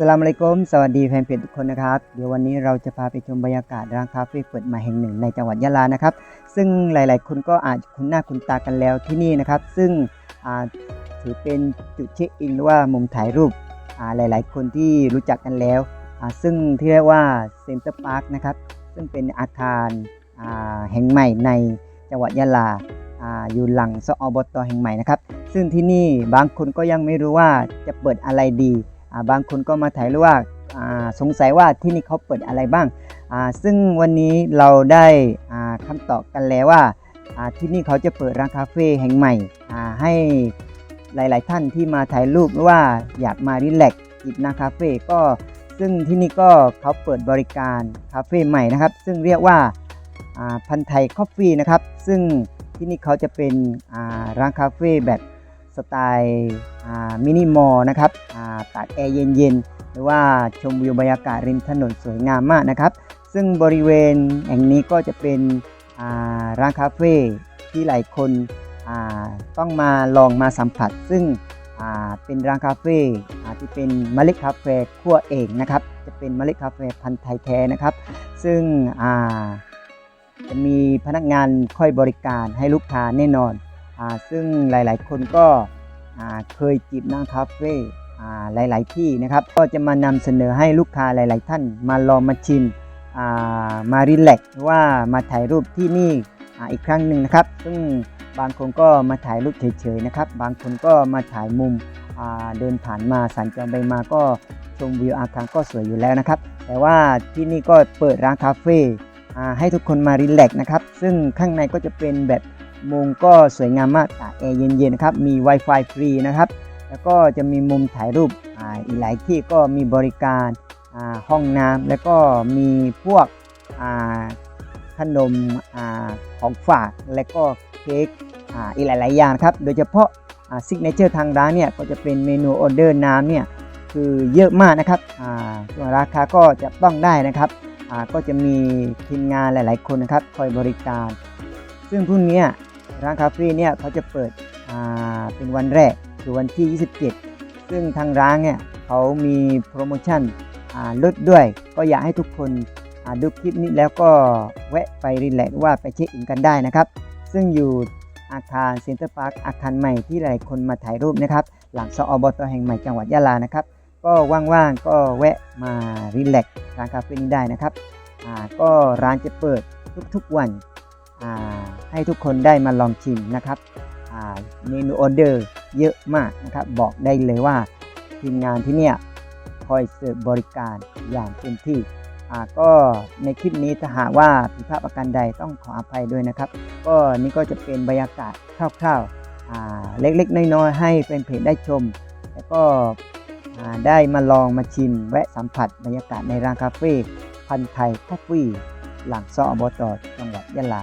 สลามอะลัยกุมสวัสดีแฟนเพจทุกคนนะครับ เดี๋ยววันนี้เราจะพาไปชมบรรยากาศร้านคาเฟ่เปิดใหม่แห่งหนึ่งในจังหวัดยะลานะครับ ซึ่งหลาย ๆ คนก็อาจคุ้นหน้าคุ้นตากันแล้วที่นี่นะครับ ซึ่งถือเป็นจุดเช็คอินหรือว่ามุมถ่ายรูปหลาย ๆ คนที่รู้จักกันแล้ว ซึ่งที่เรียกว่าเซ็นเตอร์พาร์คนะครับ ซึ่งเป็นอาคารแห่งใหม่ในจังหวัดยะลาอยู่หลังสอบตแห่งใหม่นะครับ ซึ่งที่นี่บางคนก็ยังไม่รู้ว่าจะเปิดอะไรดี บางคนก็มาถ่ายรูปว่าสงสัยว่าที่นี่เขาเปิดอะไรบ้างาซึ่งวันนี้เราได้คำตอบกันแล้วว่าาที่นี่เขาจะเปิดร้านคาเฟ่แห่งใหม่ให้หลาย ๆ ท่านที่มาถ่ายรูปหรือว่าอยากมารีแลกซ์จิบนาคาเฟ่ก็ซึ่งที่นี่ก็เขาเปิดบริการคาเฟ่ใหม่นะครับ ซึ่งเรียกว่าาพันไทยคอฟฟี่นะครับ ซึ่งที่นี่เขาจะเป็นร้านคาเฟ่แบบ สไตล์มินิมอลนะครับาตากแอร์เย็นๆ หรือว่าชมวิวบรรยากาศริมถนนสวยงามมากนะครับ ซึ่งบริเวณแห่งนี้ก็จะเป็นร้านคาเฟ่ที่หลายคนาต้องมาลองมาสัมผัส ซึ่งเป็นร้านคาเฟ่ที่เป็นเมล็ดคาเฟ่คั่วเองนะครับ จะเป็นเมล็ดคาเฟ่พันธุ์ไทยแท้นะครับ ซึ่งจะมีพนักงานคอยบริการให้ลูกค้าแน่นอน ซึ่งหลายๆ คนก็เคยจีบนางคาเฟ่อ่าหลาย ๆ ที่นะครับ ก็จะมานำเสนอให้ลูกค้าหลาย ๆ ท่าน มาลองมาชิมมารีแลกหรือว่ามาถ่ายรูปที่นี่อีกครั้งหนึ่งนะครับ ซึ่งบางคนก็มาถ่ายรูปเฉย ๆ นะครับ บางคนก็มาถ่ายมุมเดินผ่านมาสัญจรไปมาก็ชมวิวอาคารก็สวยอยู่แล้วนะครับ แต่ว่าที่นี่ก็เปิดร้านคาเฟ่อ่าให้ทุกคนมารีแลกนะครับ ซึ่งข้างในก็จะเป็นแบบ มุมก็สวยงามมากตากแอร์เย็นๆนะครับ มี Wi-Fi ฟรีนะครับ แล้วก็จะมีมุมถ่ายรูปอ่าอีกหลายที่ก็มีบริการอ่าห้องน้ำแล้วก็มีพวกอ่าขนมอ่าของฝากและก็เค้กอ่าอีกหลายๆอย่างครับ โดยเฉพาะซิกเนเจอร์ทางร้านเนี่ยก็จะเป็นเมนูออเดอร์น้ำเนี่ยคือเยอะมากนะครับอ่าส่วนราคาก็จะต้องได้นะครับอ่าก็จะมีทีมงานหลาย ๆ คนนะครับคอยบริการ ซึ่งพรุ่งนี้ ร้านคาเฟ่เนี่ยเขาจะเปิดเป็นวันแรกคือวันที่ 27 ซึ่งทางร้านเนี่ยเขามีโปรโมชั่นลดด้วย ก็อยากให้ทุกคนดูคลิปนี้แล้วก็แวะไปรีแลกซ์ว่าไปเช็คอินกันได้นะครับ ซึ่งอยู่อาคารเซ็นเตอร์พาร์คอาคารใหม่ที่หลายคนมาถ่ายรูปนะครับ หลังสอบตแห่งใหม่จังหวัดยะลานะครับ ก็ว่างๆก็แวะมารีแลกซ์ร้านคาเฟ่นี้ได้นะครับก็ร้านจะเปิดทุกๆวัน ให้ทุกคนได้มาลองชิมนะครับเมนูออเดอร์เยอะมากนะครับ บอกได้เลยว่าทีมงานที่เนี่ยคอยเสิร์ฟบริการอย่างเต็มที่ก็ในคลิปนี้ถ้าหากว่าผิดพลาดประการใดต้องขออภัยด้วยนะครับ ก็นี่ก็จะเป็นบรรยากาศคร่าวๆเล็กๆน้อยๆให้เป็นเพจได้ชม แล้วก็ได้มาลองมาชิมแวะสัมผัสบรรยากาศในร้านคาเฟ่พันไทยคอฟฟี่หลังซออบตจังหวัดยะลา